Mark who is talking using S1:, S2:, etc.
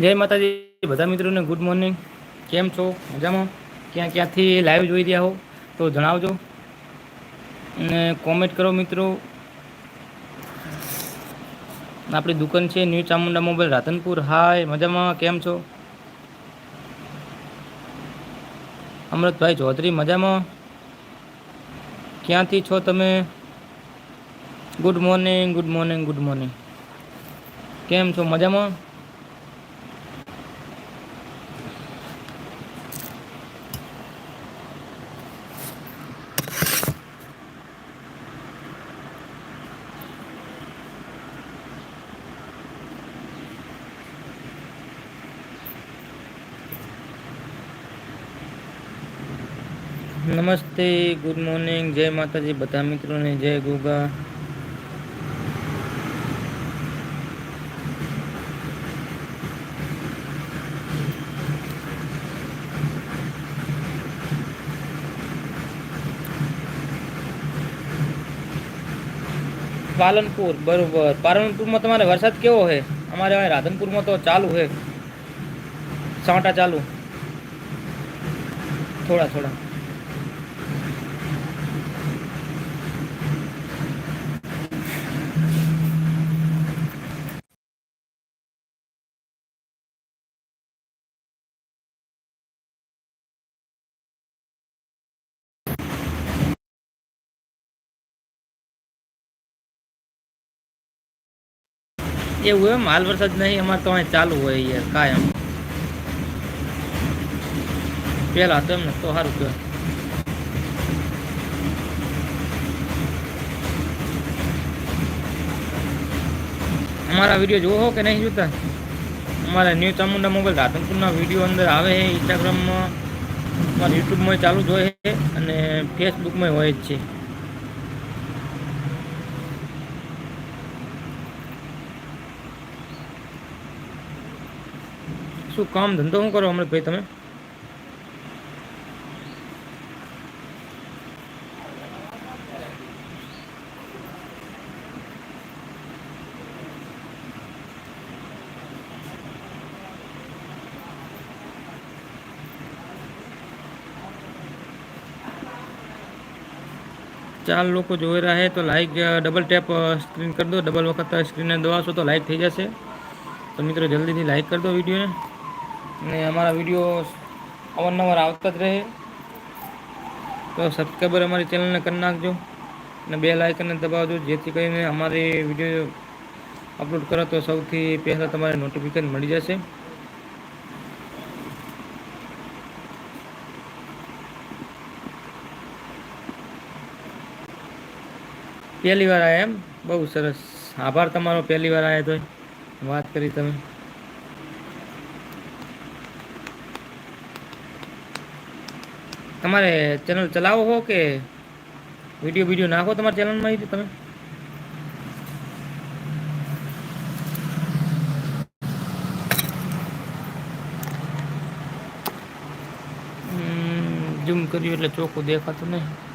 S1: જય માતાજી. બધા મિત્રોને ગુડ મોર્નિંગ કેમ છો? મજામાં? ક્યાં ક્યાંથી લાઈવ જોઈ રહ્યા હો? તો જણાવજો. અને કોમેન્ટ કરો મિત્રો. આપણી દુકાન છે new Chamunda mobile, Radhanpur. Hi મજામાં? કેમ છો? અમૃતભાઈ ચૌધરી, મજામાં? ક્યાંથી છો તમે? Good morning good morning good morning કેમ છો? મજામાં? નમસ્તે, ગુડ મોર્નિંગ, જય માતાજી બધા મિત્રોને, જય ગોગા. પાલનપુર, બરોબર. પાલનપુરમાં તમારે વરસાદ કેવો છે? અમારે રાધનપુરમાં તો ચાલુ છે. સાંટા ચાલુ. થોડા થોડા. એવું એમ? હાલ વરસાદ નહીં, અમારે તો અહીં ચાલુ હોય યાર કાયમ પેલા તો એમને તો સારું કહેવાય. અમારા વીડિયો જોવો કે નહીં જોતા? અમારા ન્યૂ ચામુંડા મોબાઈલ રાધનપુરના વીડિયો અંદર આવે છે ઇન્સ્ટાગ્રામમાં અમારા યુટ્યુબમાં ચાલુ જ હોય છે અને ફેસબુકમાં હોય જ છે. શું કામ ધંધો શું કરો અમૃતભાઈ તમે? ચાર લોકો જોઈ રહ્યા છે, તો લાઈક ડબલ ટેપ સ્ક્રીન કરી દો. ડબલ વખત સ્ક્રીનને દબાવશો તો લાઈક થઈ જશે. તો મિત્રો જલ્દીથી લાઈક કરી દો વિડીયોને અને અમારા વીડિયો અવારનવાર આવતા જ રહે. તો સબસ્ક્રાઈબર અમારી ચેનલને કરી નાખજો અને બે લાઇકનને દબાવજો, જેથી કરીને અમારી વીડિયો અપલોડ કરો તો સૌથી પહેલાં તમારે નોટિફિકેશન મળી જશે. પહેલી વાર આવ્યા એમ? બહુ સરસ. આભાર તમારો, પહેલી વાર આવ્યા તો વાત કરી તમે. તમારે ચેનલ ચલાવો હો કે વીડિયો વીડિયો નાખો તમારા ચેનલમાં તમે? ઝૂમ કર્યું એટલે ચોખ્ખું દેખાતું નહીં.